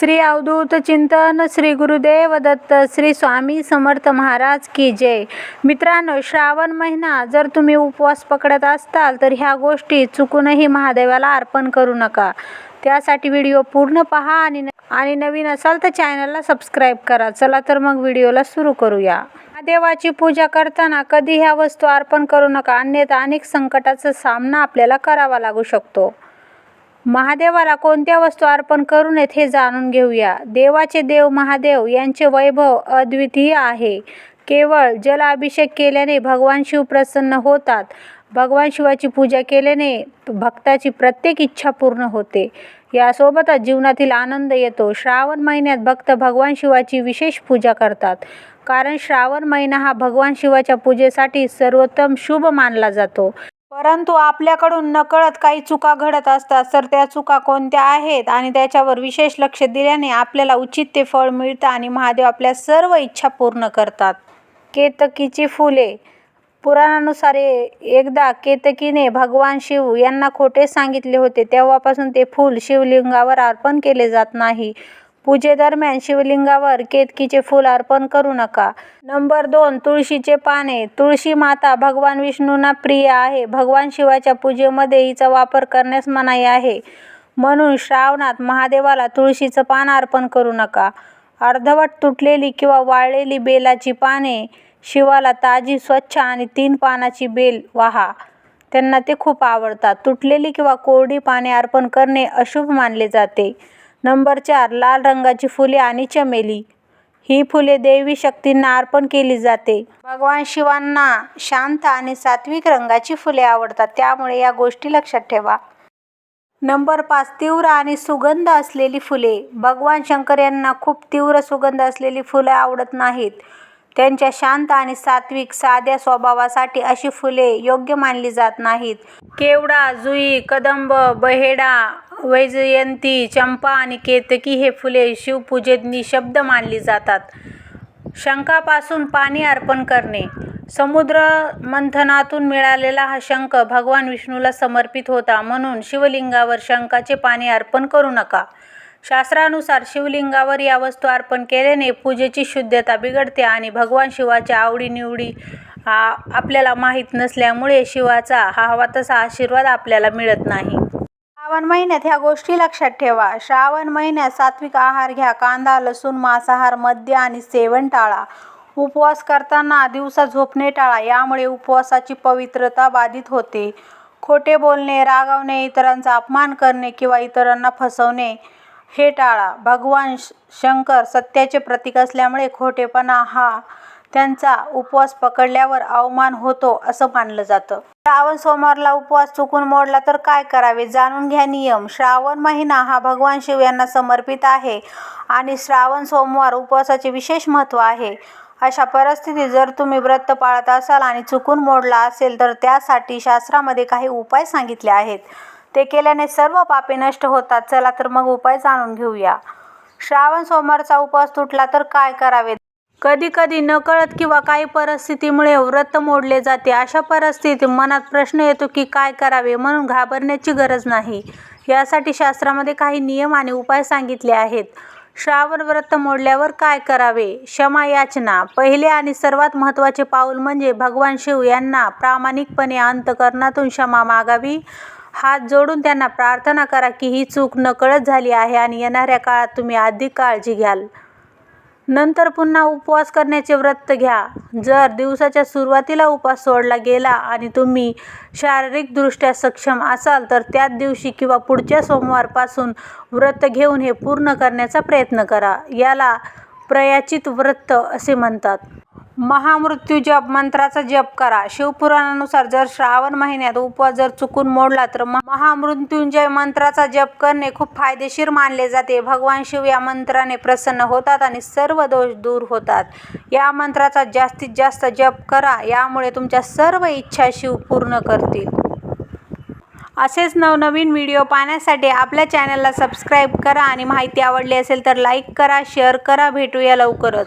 श्री अवधूत चिंतन श्री गुरुदेव दत्त श्री स्वामी समर्थ महाराज की जय. मित्रांनो श्रावण महिना जर तुम्ही उपवास पकडत असताल तर ह्या गोष्टी चुकूनही महादेवाला अर्पण करू नका. त्यासाठी व्हिडिओ पूर्ण पहा आणि आणि नवीन असाल तर चॅनलला सबस्क्राईब करा. चला तर मग व्हिडिओला सुरू करूया. महादेवाची पूजा करताना कधी ह्या वस्तू अर्पण करू नका. अन्यथा अनेक संकटाचा सामना आपल्याला करावा लागू शकतो. महादेवाला कोणत्या वस्तू अर्पण करू नयेत हे जाणून घेऊया. देवाचे देव महादेव यांचे वैभव अद्वितीय आहे. केवळ जलाभिषेक केल्याने भगवान शिव प्रसन्न होतात. भगवान शिवाची पूजा केल्याने भक्ताची प्रत्येक इच्छा पूर्ण होते. यासोबतच जीवनातील आनंद येतो. श्रावण महिन्यात भक्त भगवान शिवाची विशेष पूजा करतात. कारण श्रावण महिना हा भगवान शिवाच्या पूजेसाठी सर्वोत्तम शुभ मानला जातो. परंतु आपल्याकडून नकळत काही चुका घडत असतात तर त्या चुका कोणत्या आहेत? आणि त्याच्यावर विशेष लक्ष दिल्याने आपल्याला उचित ते फळ मिळतं आणि महादेव आपल्या सर्व इच्छा पूर्ण करतात. केतकीची फुले. पुराणानुसार एकदा केतकीने भगवान शिव यांना खोटे सांगितले होते. तेव्हापासून ते फूल शिवलिंगावर अर्पण केले जात नाही. पूजेदरम्यान शिवलिंगावर केतकीचे फूल अर्पण करू नका. नंबर दोन तुळशीचे पाने. तुळशी माता भगवान विष्णूंना प्रिय आहे. भगवान शिवाच्या पूजेमध्ये हिचा वापर करण्यास मनाई आहे. म्हणून श्रावणात महादेवाला तुळशीचं पान अर्पण करू नका. अर्धवट तुटलेली किंवा वाळलेली बेलाची पाने शिवाला ताजी स्वच्छ आणि तीन पानाची बेल वाहा. त्यांना ते खूप आवडतात. तुटलेली किंवा कोरडी पाने अर्पण करणे अशुभ मानले जाते. नंबर चार लाल रंगाची फुले आणि चमेली. ही फुले देवी शक्तींना अर्पण केली जाते. भगवान शिवांना शांत आणि सात्विक रंगाची फुले आवडतात त्यामुळे या गोष्टी लक्षात ठेवा. नंबर पाच तीव्र आणि सुगंध असलेली फुले. भगवान शंकर यांना खूप तीव्र सुगंध असलेली फुले आवडत नाहीत. त्यांच्या शांत आणि सात्विक साध्या स्वभावासाठी अशी फुले योग्य मानली जात नाहीत. केवडा जुई कदंब बहेडा वैजयंती चंपा आणि केतकी हे फुले शिवपूजेत निशब्द मानली जातात. शंखापासून पाणी अर्पण करणे. समुद्र मंथनातून मिळालेला हा शंख भगवान विष्णूला समर्पित होता म्हणून शिवलिंगावर शंखाचे पाणी अर्पण करू नका. शास्त्रानुसार शिवलिंगावर या वस्तू अर्पण केल्याने पूजेची शुद्धता बिघडते आणि भगवान शिवाच्या आवडीनिवडी हा आपल्याला माहीत नसल्यामुळे शिवाचा हा हवा तसा आशीर्वाद आपल्याला मिळत नाही. श्रावण महिन्यात ह्या गोष्टी लक्षात ठेवा. श्रावण महिन्यात सात्विक आहार घ्या. कांदा लसूण मांसाहार मद्य आणि सेवन टाळा. उपवास करताना दिवसा झोपणे टाळा. यामुळे उपवासाची पवित्रता बाधित होते. खोटे बोलणे रागावणे इतरांचा अपमान करणे किंवा इतरांना फसवणे हे टाळा. भगवान शंकर सत्याचे प्रतीक असल्यामुळे खोटेपणा हा त्यांचा उपवास पकडल्यावर अवमान होतो असं मानलं जातं. श्रावण सोमवारला उपवास चुकून मोडला तर काय करावे? जाणून घ्या नियम. श्रावण महिना हा भगवान शिव यांना समर्पित आहे आणि श्रावण सोमवार उपवासाचे विशेष महत्त्व आहे. अशा परिस्थितीत जर तुम्ही व्रत पाळत असाल आणि चुकून मोडला असेल तर त्यासाठी शास्त्रामध्ये काही उपाय सांगितले आहेत. ते केल्याने सर्व पापे नष्ट होतात. चला तर मग उपाय जाणून घेऊया. श्रावण सोमवारचा उपवास तुटला तर काय करावे? कधी कधी नकळत किंवा काही परिस्थितीमुळे व्रत मोडले जाते. अशा परिस्थितीत मनात प्रश्न येतो की काय करावे म्हणून घाबरण्याची गरज नाही. यासाठी शास्त्रामध्ये काही नियम आणि उपाय सांगितले आहेत. श्रावण व्रत मोडल्यावर काय करावे? क्षमा याचना. पहिले आणि सर्वात महत्त्वाचे पाऊल म्हणजे भगवान शिव यांना प्रामाणिकपणे अंतकरणातून क्षमा मागावी. हात जोडून त्यांना प्रार्थना करा की ही चूक नकळत झाली आहे आणि येणाऱ्या काळात तुम्ही अधिक काळजी घ्याल. नंतर पुन्हा उपवास करण्याचे व्रत घ्या. जर दिवसाच्या सुरुवातीला उपवास सोडला गेला आणि तुम्ही शारीरिकदृष्ट्या सक्षम असाल तर त्याच दिवशी किंवा पुढच्या सोमवारपासून व्रत घेऊन हे पूर्ण करण्याचा प्रयत्न करा. याला प्रयाचित व्रत असे म्हणतात. महामृत्युंजप मंत्राचा जप करा. शिवपुराणानुसार जर श्रावण महिन्यात उपवास जर चुकून मोडला तर महामृत्युंजय मंत्राचा जप करणे खूप फायदेशीर मानले जाते. भगवान शिव या मंत्राने प्रसन्न होतात आणि सर्व दोष दूर होतात. या मंत्राचा जास्तीत जास्त जप करा. यामुळे तुमच्या सर्व इच्छा शिव पूर्ण करतील. असेच नवनवीन व्हिडिओ पाहण्यासाठी आपल्या चॅनलला सबस्क्राईब करा आणि माहिती आवडली असेल तर लाईक करा शेअर करा. भेटूया लवकरच.